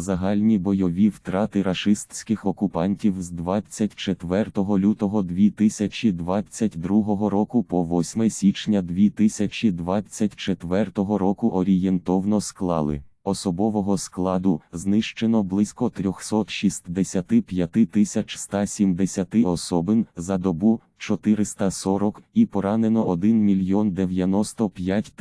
Загальні бойові втрати рашистських окупантів з 24 лютого 2022 року по 8 січня 2024 року орієнтовно склали. Особового складу знищено близько 365 170 особин за добу 440 і поранено 1 мільйон 95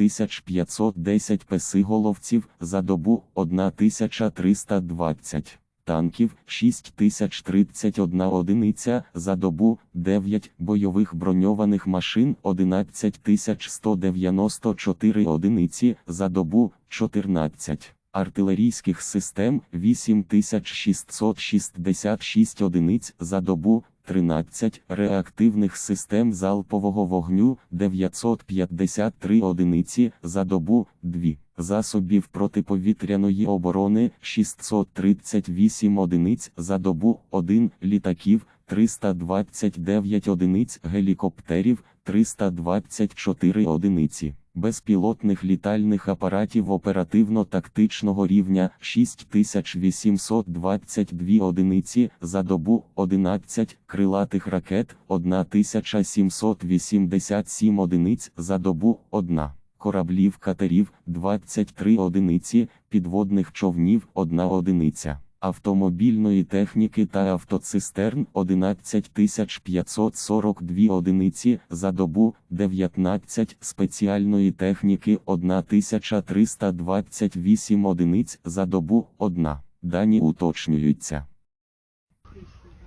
510 песиголовців за добу 1320 танків 6031 одиниця за добу, 9 бойових броньованих машин 11194 одиниці за добу, 14 артилерійських систем 8666 одиниць за добу, 13 реактивних систем залпового вогню 953 одиниці за добу, 2 засобів протиповітряної оборони 638 одиниць за добу, 1 літаків 329 одиниць гелікоптерів 324 одиниці. Безпілотних літальних апаратів оперативно-тактичного рівня 6822 одиниці за добу, 11 крилатих ракет 1787 одиниць за добу, 1 кораблів катерів 23 одиниці, підводних човнів 1 одиниця. Автомобільної техніки та автоцистерн 11542 одиниці за добу, 19 спеціальної техніки 1328 одиниць за добу, 1. Дані уточнюються.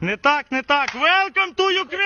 Не так, не так. Welcome to Ukraine!